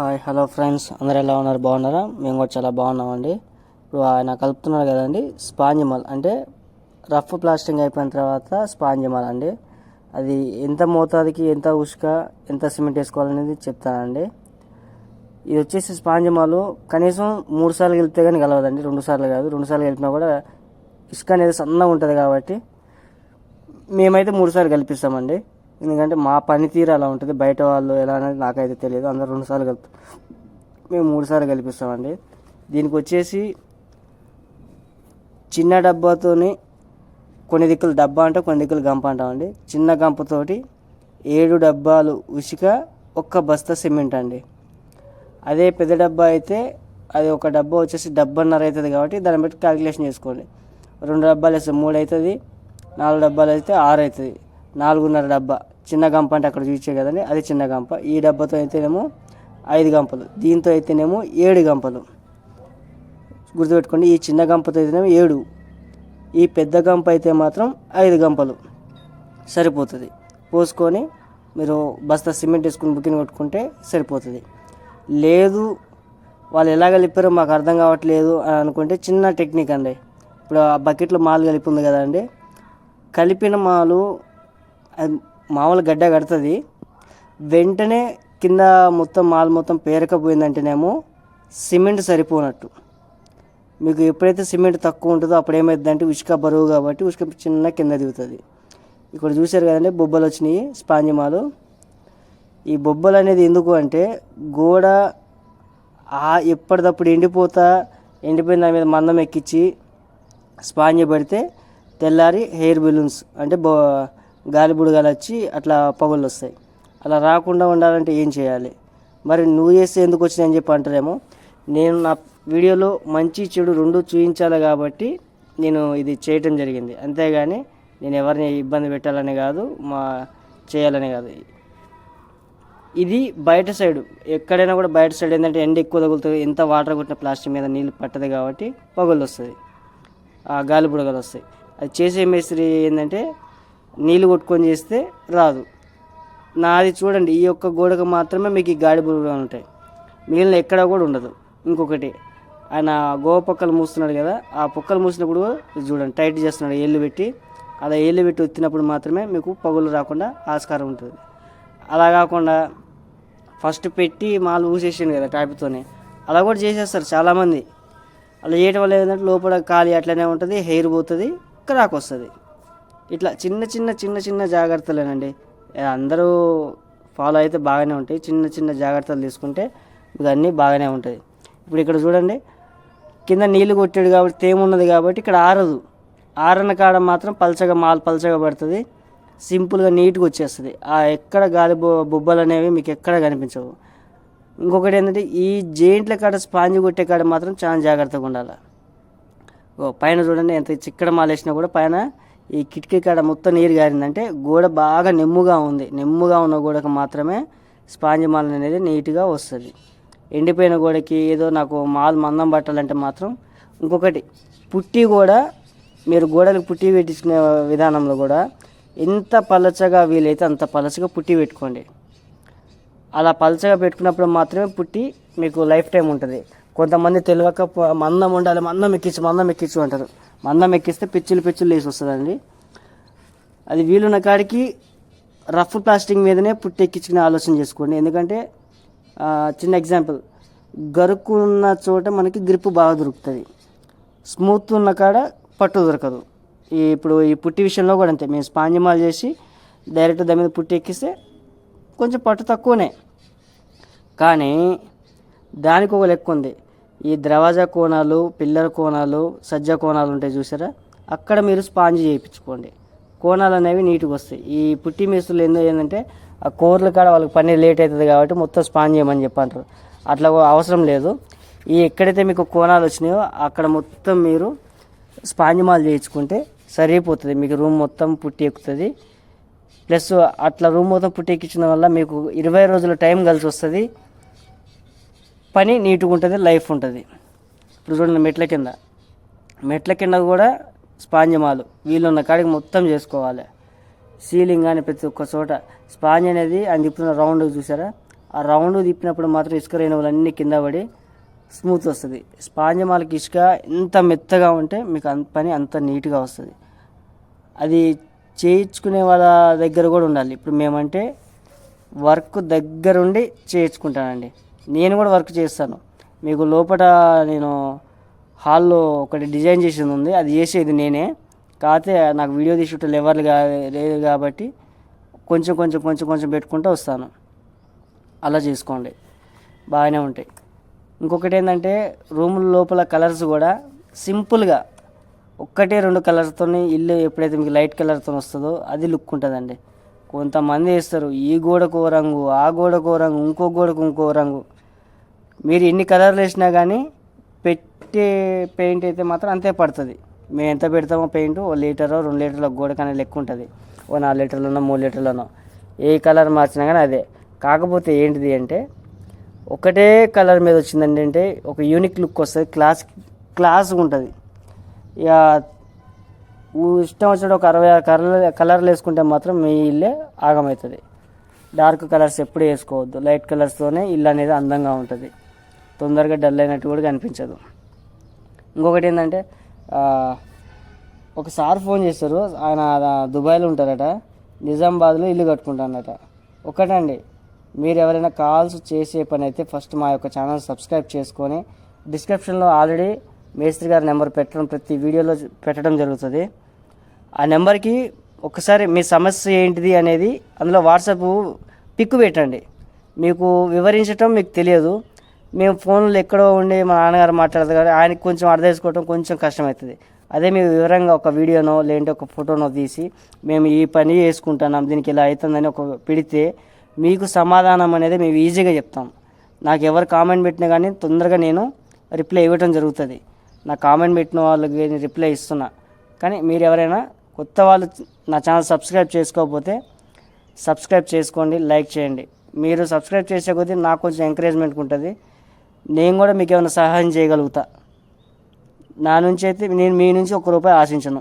Hi hello friends. అందరు ఎలా ఉన్నారు? బాగున్నారా? మేము కూడా చాలా బాగున్నామండి. ఇప్పుడు ఆయన కలుపుతున్నారు కదండి. స్పాంజిమల్ అంటే రఫ్ ప్లాస్టింగ్ అయిపోయిన తర్వాత స్పాంజిమల్ అండి. అది ఎంత మోతాదుకి ఎంత ఉసుక ఎంత సిమెంట్ వేసుకోవాలనేది చెప్తానండి. ఇది వచ్చేసి స్పాంజిమాలు. కనీసం మూడు సార్లు గెలిపితే కానీ కలవదండి రెండు సార్లు కాదు. రెండు సార్లు గెలిపినా కూడా ఇసుక అనేది సన్నగా ఉంటుంది కాబట్టి మేమైతే మూడు సార్లు కల్పిస్తామండి ఎందుకంటే మా పనితీరు అలా ఉంటుంది. బయట వాళ్ళు ఎలా అనేది నాకైతే తెలియదు. అందరూ రెండుసార్లు కలుపు మేము మూడుసార్లు కలిపిస్తామండి కల్పిస్తామండి. దీనికి వచ్చేసి చిన్న డబ్బాతోని కొన్ని దిక్కులు డబ్బా అంటే కొన్ని దిక్కులు గంప అంటామండి. చిన్న గంపతోటి ఏడు డబ్బాలు ఉసిక ఒక్క బస్తా సిమెంట్ అండి. అదే పెద్ద డబ్బా అయితే అది ఒక డబ్బా వచ్చేసి డబ్బన్నర అవుతుంది కాబట్టి దాన్ని బట్టి క్యాలిక్యులేషన్ చేసుకోండి. రెండు డబ్బాలు వేస్తే మూడు అవుతుంది నాలుగు డబ్బాలు అయితే ఆరు అవుతుంది నాలుగున్నర డబ్బా. చిన్న గంప అంటే అక్కడ చూసే కదండి అది చిన్న గంప. ఈ డబ్బాతో అయితేనేమో ఐదు గంపలు. దీంతో అయితేనేమో ఏడు గంపలు. గుర్తుపెట్టుకోండి ఈ చిన్న గంపతో అయితేనేమో ఏడు. ఈ పెద్ద గంప అయితే మాత్రం ఐదు గంపలు. సరిపోతుంది. పోసుకొని మీరు బస్తా సిమెంట్ వేసుకుని బుకింగ్ కొట్టుకుంటే సరిపోతుంది. లేదు వాళ్ళు ఎలా కలిపారో మాకు అర్థం కావట్లేదు అని అనుకుంటే చిన్న టెక్నిక్ అండి. ఇప్పుడు ఆ బకెట్లో మాలు కలిపి ఉంది కదండి కలిపిన మాలు అది మామూలు గడ్డ కడుతుంది. వెంటనే కింద మొత్తం మాల్ మొత్తం పేరకపోయిందంటేనేమో సిమెంట్ సరిపోనట్టు. మీకు ఎప్పుడైతే సిమెంట్ తక్కువ ఉంటుందో అప్పుడు ఏమైందంటే ఉసుక బరువు కాబట్టి ఉసుక చిన్న కింద దిగుతుంది. ఇక్కడ చూశారు కదండి బొబ్బలు వచ్చినాయి స్పాంజిమాలు ఈ బొబ్బలు అనేది ఎందుకు అంటే గోడ ఆ ఎప్పటిదప్పుడు ఎండిపోతా ఎండిపోయిన దాని మీద మందం ఎక్కించి స్పాంజి పెడితే తెల్లారి హెయిర్ బెలూన్స్ అంటే బో గాలి బుడగలు వచ్చి అట్లా పగులు వస్తాయి. అలా రాకుండా ఉండాలంటే ఏం చేయాలి? మరి నువ్వు చేస్తే ఎందుకు వచ్చినాయని చెప్పి అంటారేమో? నేను నా వీడియోలో మంచి చెడు రెండు చూపించాలి కాబట్టి నేను ఇది చేయటం జరిగింది. అంతేగాని నేను ఎవరిని ఇబ్బంది పెట్టాలని కాదు మా చేయాలని కాదు. ఇది బయట సైడ్. ఎక్కడైనా కూడా బయట సైడ్ ఏంటంటే ఎండ ఎక్కువ తగులుతుంది ఎంత వాటర్ కొట్టిన ప్లాస్టిక్ మీద నీళ్ళు పట్టదు కాబట్టి పగులు వస్తుంది ఆ గాలి బుడగలు వస్తాయి. అది చేసే మేస్త్రి ఏంటంటే నీళ్ళు కొట్టుకొని చేస్తే రాదు. నాది చూడండి ఈ యొక్క గోడకు మాత్రమే మీకు ఈ గాడి బురుగులు ఉంటాయి. మిగిలిన ఎక్కడ కూడా ఉండదు. ఇంకొకటి ఆయన గోవ మూస్తున్నాడు కదా ఆ పొక్కలు మూసినప్పుడు చూడండి టైట్ చేస్తున్నాడు ఏళ్ళు పెట్టి అలా ఏళ్ళు పెట్టి వచ్చినప్పుడు మాత్రమే మీకు పగులు రాకుండా ఆస్కారం ఉంటుంది. అలా కాకుండా ఫస్ట్ పెట్టి మాలు ఊసేసిండు కదా ట్యాప్తోనే అలా కూడా చేసేస్తారు చాలామంది. అలా చేయటం వల్ల ఏంటంటే లోపల ఖాళీ అట్లనే ఉంటుంది హెయిర్ పోతుంది క్రాక్ వస్తుంది. ఇట్లా చిన్న చిన్న చిన్న చిన్న జాగ్రత్తలేనండి. అందరూ ఫాలో అయితే బాగానే ఉంటాయి. చిన్న చిన్న జాగ్రత్తలు తీసుకుంటే మీకు అన్నీ బాగానే ఉంటుంది ఇప్పుడు ఇక్కడ చూడండి కింద నీళ్ళు కొట్టాడు కాబట్టి తేమ ఉన్నది కాబట్టి ఇక్కడ ఆరదు. ఆరన కాడ మాత్రం పలచగా మాల్ పలచగా పడుతుంది. సింపుల్గా నీట్గా వచ్చేస్తుంది. ఆ ఎక్కడ గాలి బొ- బొబ్బలు అనేవి మీకు ఎక్కడ కనిపించవు. ఇంకొకటి ఏంటంటే ఈ జెయింట్ల కాడ స్పాంజ్ కొట్టే కాడ మాత్రం చాలా జాగ్రత్తగా ఉండాలి. ఓ పైన చూడండి ఎంత చిక్కడ మాలేసినా కూడా పైన ఈ కిటికీ కాడ మొత్తం నీరు గారిందంటే గోడ బాగా నెమ్ముగా ఉంది. నెమ్ముగా ఉన్న గోడకు మాత్రమే స్పాంజ్ మాల్ అనేది నీట్గా వస్తుంది. ఎండిపోయిన గోడకి ఏదో నాకు మాల్ మందం పట్టాలంటే మాత్రం ఇంకొకటి పుట్టి కూడా మీరు గోడలకు పుట్టి పెట్టించుకునే విధానంలో కూడా ఎంత పలచగా వీలైతే అంత పలచగా పుట్టి పెట్టుకోండి. అలా పలచగా పెట్టుకున్నప్పుడు మాత్రమే పుట్టి మీకు లైఫ్ టైం ఉంటుంది. కొంతమంది తెలియక మందం ఉండాలి మందం ఎక్కించు మందం ఎక్కించు అంటారు. మందం ఎక్కిస్తే పిచ్చులు పిచ్చులు వేసి వస్తుందండి. అది వీలున్న కాడికి రఫ్ ప్లాస్టిక్ మీదనే పుట్టి ఎక్కించుకునే ఆలోచన చేసుకోండి. ఎందుకంటే చిన్న ఎగ్జాంపుల్ గరుకు ఉన్న చోట మనకి గ్రిప్ బాగా దొరుకుతుంది. స్మూత్ ఉన్న కాడ పట్టు దొరకదు. ఈ ఇప్పుడు ఈ పుట్టి విషయంలో కూడా అంతే. మేము స్పాంజిమాల్ చేసి డైరెక్ట్ దాని మీద పుట్టి ఎక్కిస్తే కొంచెం పట్టు తక్కువనే. కానీ దానికి ఒక లెక్క ఉంది. ఈ ద్రవాజా కోణాలు పిల్లర్ కోణాలు సజ్జ కోణాలు ఉంటాయి చూసారా? అక్కడ మీరు స్పాంజ్ చేయించుకోండి. కోణాలు అనేవి నీట్గా వస్తాయి. ఈ పుట్టి మేస్తులు ఏందో ఏంటంటే ఆ కోర్లు కాడ వాళ్ళకి పని లేట్ అవుతుంది కాబట్టి మొత్తం స్పాంజ్ చేయమని చెప్పంటారు. అట్లా అవసరం లేదు. ఈ ఎక్కడైతే మీకు కోణాలు వచ్చినాయో అక్కడ మొత్తం మీరు స్పాంజ్ మాల్ చేయించుకుంటే సరిపోతుంది. మీకు రూమ్ మొత్తం పుట్టి ఎక్కుతుంది. ప్లస్ అట్లా రూమ్ మొత్తం పుట్టి ఎక్కించడం వల్ల మీకు ఇరవై రోజుల టైం కలిసి వస్తుంది. పని నీట్గా ఉంటుంది లైఫ్ ఉంటుంది. ఇప్పుడు చూడండి మెట్ల కింద. మెట్ల కింద కూడా స్పాంజమాలు. వీళ్ళున్న కాడికి మొత్తం చేసుకోవాలి. సీలింగ్ కానీ ప్రతి ఒక్క చోట. స్పాంజ్ అనేది ఆయన చెప్తున్న రౌండ్ చూసారా? ఆ రౌండ్ తిప్పినప్పుడు మాత్రం ఇసుక రేణువులన్నీ కింద పడి స్మూత్ వస్తుంది. స్పాంజమాలకి ఇసుక ఎంత మెత్తగా ఉంటే మీకు అంత పని అంత నీట్గా వస్తుంది. అది చేయించుకునే వాళ్ళ దగ్గర కూడా ఉండాలి. ఇప్పుడు మేమంటే వర్క్ దగ్గరుండి చేయించుకుంటానండి. నేను కూడా వర్క్ చేస్తాను. మీకు లోపల నేను హాల్లో ఒకటి డిజైన్ చేసింది ఉంది. అది చేసేది నేనే. కాకపోతే నాకు వీడియో తీసుకుంటే లెవర్లు కా లేదు కాబట్టి కొంచెం కొంచెం కొంచెం కొంచెం పెట్టుకుంటూ వస్తాను. అలా చేసుకోండి. బాగానే ఉంటాయి. ఇంకొకటి ఏంటంటే రూమ్ లోపల కలర్స్ కూడా సింపుల్గా ఒక్కటే రెండు కలర్స్తో ఇల్లు ఎప్పుడైతే మీకు లైట్ కలర్తో వస్తుందో అది లుక్ ఉంటుందండి. కొంతమంది వేస్తారు ఈ గోడకు ఓ రంగు ఆ గోడకు ఓ రంగు ఇంకో గోడకు ఇంకో రంగు. మీరు ఎన్ని కలర్లు వేసినా కానీ పెట్టే పెయింట్ అయితే మాత్రం అంతే పడుతుంది. మేము ఎంత పెడతామో పెయింట్ ఓ లీటరో రెండు లీటర్ల గోడకనే లెక్క ఉంటుంది. ఓ నాలుగు లీటర్లనో మూడు లీటర్లనో. ఏ కలర్ మార్చినా కానీ అదే. కాకపోతే ఏంటిది అంటే ఒకటే కలర్ మీద వచ్చిందండి అంటే ఒక యూనిక్ లుక్ వస్తుంది. క్లాస్ క్లాస్గా ఉంటుంది. ఇక ఇష్టం వచ్చిన ఒక అరవై ఆరు కలర్ కలర్లు వేసుకుంటే మాత్రం మీ ఇల్లే ఆగమవుతుంది డార్క్ కలర్స్ ఎప్పుడు వేసుకోవద్దు. లైట్ కలర్స్తోనే ఇల్లు అనేది అందంగా ఉంటుంది. తొందరగా డల్ అయినట్టు కూడా కనిపించదు. ఇంకొకటి ఏంటంటే ఒక సార్ ఫోన్ చేస్తారు ఆయన దుబాయ్లో ఉంటారట నిజామాబాద్లో ఇల్లు కట్టుకుంటానట. ఒకటండి మీరు ఎవరైనా కాల్స్ చేసే పని అయితే ఫస్ట్ మా యొక్క ఛానల్ సబ్స్క్రైబ్ చేసుకొని డిస్క్రిప్షన్లో ఆల్రెడీ మేస్త్రి గారి నెంబర్ పెట్టడం ప్రతి వీడియోలో పెట్టడం జరుగుతుంది. ఆ నెంబర్కి ఒకసారి మీ సమస్య ఏంటిది అనేది అందులో వాట్సాప్ పిక్ పెట్టండి. మీకు వివరించటం మీకు తెలియదు. మేము ఫోన్లో ఎక్కడో ఉండి మా నాన్నగారు మాట్లాడతారు కానీ ఆయనకి కొంచెం అర్థం చేసుకోవటం కొంచెం కష్టమవుతుంది. అదే మీ వివరంగా ఒక వీడియోనో లేదంటే ఒక ఫోటోనో తీసి మేము ఈ పని చేసుకుంటున్నాం దీనికి ఇలా అవుతుందని ఒక పెడితే మీకు సమాధానం అనేది మేము ఈజీగా చెప్తాం. నాకు ఎవరు కామెంట్ పెట్టినా కానీ తొందరగా నేను రిప్లై ఇవ్వటం జరుగుతుంది. నా కామెంట్ పెట్టిన వాళ్ళకి నేను రిప్లై ఇస్తున్నా. కానీ మీరు ఎవరైనా కొత్త వాళ్ళు నా ఛానల్ సబ్స్క్రైబ్ చేసుకోకపోతే సబ్స్క్రైబ్ చేసుకోండి లైక్ చేయండి. మీరు సబ్స్క్రైబ్ చేసే కొద్దీ నాకు కొంచెం ఎంకరేజ్మెంట్ ఉంటుంది. నేను కూడా మీకు ఏమైనా సహాయం చేయగలుగుతా. నా నుంచి అయితే నేను మీ నుంచి ఒక రూపాయి ఆశించను.